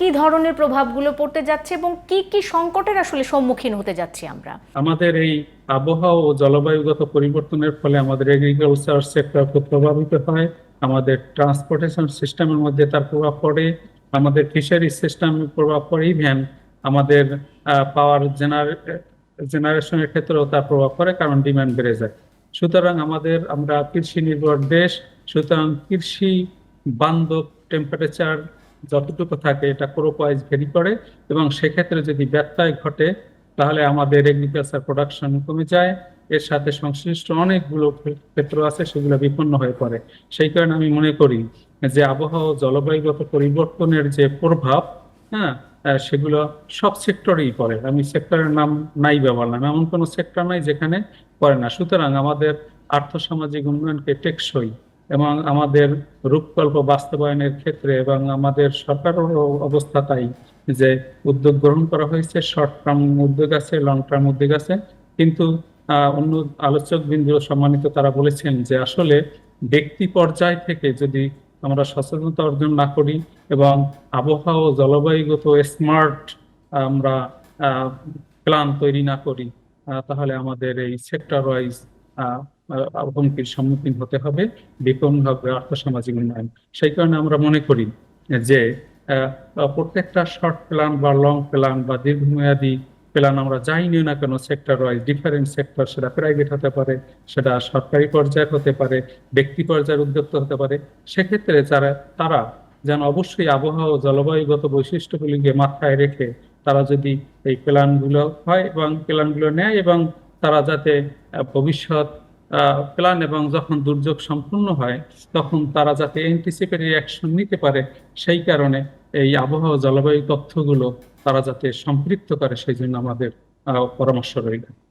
কি ধরনের প্রভাবগুলো পড়তে যাচ্ছে এবং কি কি সংকটের আসলে সম্মুখীন হতে যাচ্ছি আমরা? আমাদের এই আবহাওয়া ও জলবায়ুগত পরিবর্তনের ফলে আমাদের এগ্রিকালচার সেক্টর খুব প্রভাবিত হয়। আমাদের ট্রান্সপোর্টেশন সিস্টেমের মধ্যে তার প্রভাব পড়ে। আমাদের ফিশারি সিস্টেম প্রভাব পড়ে। ইভেন আমাদের পাওয়ার জেনারেশনের ক্ষেত্রেও তার প্রভাব পড়ে কারণ ডিমান্ড বেড়ে যায়। সুতরাং আমাদের, আমরা কৃষি নির্ভর দেশ। সুতরাং কৃষি বান্ধব টেম্পারেচার যতটুকু থাকে এটা ক্রপ ওয়াইজ ভেরি করে এবং সেক্ষেত্রে যদি ব্যত্যয় ঘটে, তাহলে আমাদের এগ্রিকালচার প্রোডাকশন কমে যায়। এর সাথে সংশ্লিষ্ট অনেকগুলো ক্ষেত্র আছে, সেগুলো বিপন্ন হয়ে পড়ে। সেই কারণে আমি মনে করি যে আবহাওয়া জলবায়ুগত পরিবর্তনের যে প্রভাব হ্যাঁ সেগুলো সব সেক্টরেই পড়ে। আমি সেক্টরের নাম নাই ব্যবহার বললাম এমন কোনো সেক্টর নাই যেখানে পড়ে না। সুতরাং আমাদের আর্থসামাজিক উন্নয়নকে টেকসই এবং আমাদের রূপকল্প বাস্তবায়নের ক্ষেত্রে এবং আমাদের সরকারেরও অবস্থা তাই যে উদ্যোগ গ্রহণ করা হয়েছে শর্ট টার্ম উদ্যোগ আছে লং টার্ম উদ্যোগ আছে। কিন্তু অন্য আলোচক বিন্দু সম্মানিত তারা বলেছেন যে আসলে ব্যক্তি পর্যায় থেকে যদি আমরা সচেতনতা অর্জন না করি এবং আবহাওয়া ও জলবায়ুগত স্মার্ট আমরা প্ল্যান তৈরি না করি তাহলে আমাদের এই সেক্টর ওয়াইজ হুমকির সম্মুখীন হতে হবে বিপন্ন হবে আর্থসামাজিক উন্নয়ন। সেই কারণে আমরা মনে করি যে প্রত্যেকটা শর্ট প্ল্যান বা লং প্ল্যান বা দীর্ঘমেয়াদী প্ল্যান আমরা যাই নিও না কেন সেক্টর ওয়াইজ ডিফারেন্ট সেক্টর সেটা প্রাইভেট হতে পারে, সেটা সরকারি পর্যায়ের হতে পারে, ব্যক্তি পর্যায়ের উদ্যোক্তা হতে পারে, সেক্ষেত্রে যারা, তারা যেন অবশ্যই আবহাওয়া ও জলবায়ুগত বৈশিষ্ট্যগুলিকে মাথায় রেখে তারা যদি এই প্ল্যানগুলো হয় এবং প্ল্যানগুলো নেয় এবং তারা যাতে ভবিষ্যৎ প্ল্যান এবং যখন দুর্যোগ সম্পূর্ণ হয়, তখন তারা যাতে অ্যান্টিসিপেটরি অ্যাকশন নিতে পারে, সেই কারণে এই আবহাওয়া জলবায়ু তথ্যগুলো তারা যাতে সম্পৃক্ত করে, সেই জন্য আমাদের পরামর্শ রইল।